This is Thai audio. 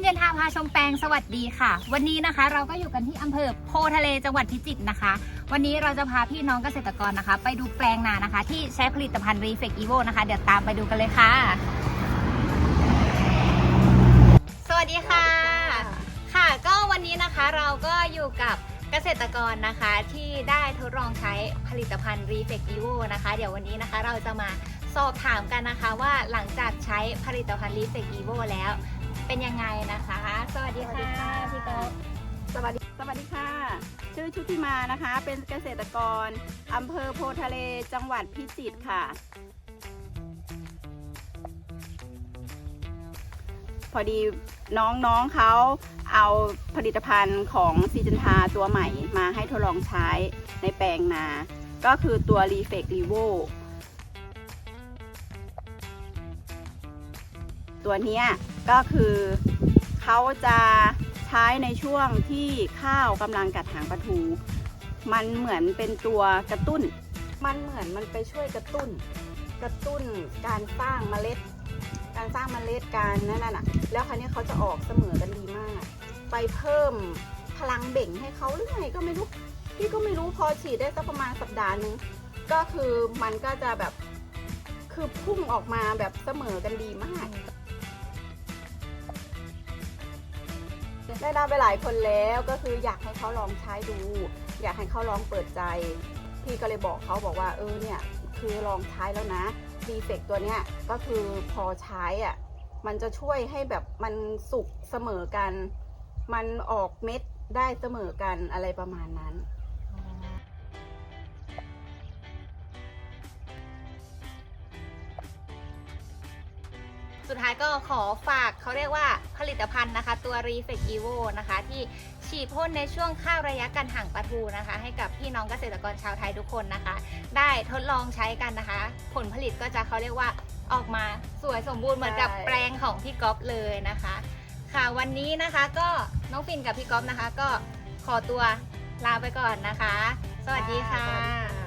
ยินดีท้าพาชมแปลงสวัสดีค่ะ วันนี้นะคะเราก็อยู่กันที่อำเภอโพทะเลจังหวัดพิจิตรนะคะ วันนี้เราจะพาพี่น้องเกษตรกรนะคะ ไปดูแปลงนานะคะ ที่ใช้ผลิตภัณฑ์รีเฟกอีโวนะคะ เดี๋ยวตามไปดูกันเลยค่ะ สวัสดีค่ะ ค่ะ ก็วันนี้นะคะเราก็อยู่กับเกษตรกรนะคะที่ได้ทดลองใช้ผลิตภัณฑ์ r e f e c Evo นะคะ เดี๋ยววันนี้นะคะเราจะมาสอบถามกันนะคะว่าหลังจากใช้ผลิตภัณฑ์ r e f e c Evo แล้ว เป็นยังไงนะคะ สวัสดีค่ะพี่ก๊อฟสวัสดีสวัสดีค่ะ ชื่อชุติมานะคะ เป็นเกษตรกรอำเภอโพทะเลจังหวัดพิจิตรค่ะ พอดีน้องๆเขาเอาผลิตภัณฑ์ของซีจันทาตัวใหม่มาให้ทดลองใช้ในแปลงนา ก็คือตัว r e f e c r e ตัวนี้ก็คือเขาจะใช้ในช่วงที่ข้าวกำลังกัดหางปลาทู มันเหมือนเป็นตัวกระตุ้น มันเหมือนมันไปช่วยกระตุ้น กระตุ้นการสร้างเมล็ด การสร้างเมล็ดการนั่นน่ะ แล้วคราวนี้เขาจะออกเสมอกันดีมาก ไปเพิ่มพลังเบ่งให้เขาหรือไงก็ไม่รู้พี่ก็ไม่รู้พอฉีดได้สักประมาณสัปดาห์นึงก็คือมันก็จะแบบคือพุ่งออกมาแบบเสมอกันดีมาก ได้นำไปหลายคนแล้วก็คืออยากให้เขาลองใช้ดู อยากให้เขาลองเปิดใจ พี่ก็เลยบอกเขาบอกว่าเออเนี่ยคือลองใช้แล้วนะดีเฟกตัวเนี้ยก็คือพอใช้อะมันจะช่วยให้แบบมันสุกเสมอกัน มันออกเม็ดได้เสมอกันอะไรประมาณนั้น สุดท้ายก็ขอฝากเขาเรียกว่าผลิตภัณฑ์นะคะ ตัว r e f e c Evo นะคะ ที่ฉีดพ่นในช่วงข้าวระยะการห่างปลาทูนะคะ ให้กับพี่น้องเกษตรกรชาวไทยทุกคนนะคะ ได้ทดลองใช้กันนะคะ ผลผลิตก็จะเขาเรียกว่าออกมาสวยสมบูรณ์เหมือนกับใช่แปลงของพี่ก๊อฟเลยนะคะ ค่ะวันนี้นะคะก็น้องฟินกับพี่ก๊อฟนะคะ ก็ขอตัวลาไปก่อนนะคะ สวัสดีค่ะ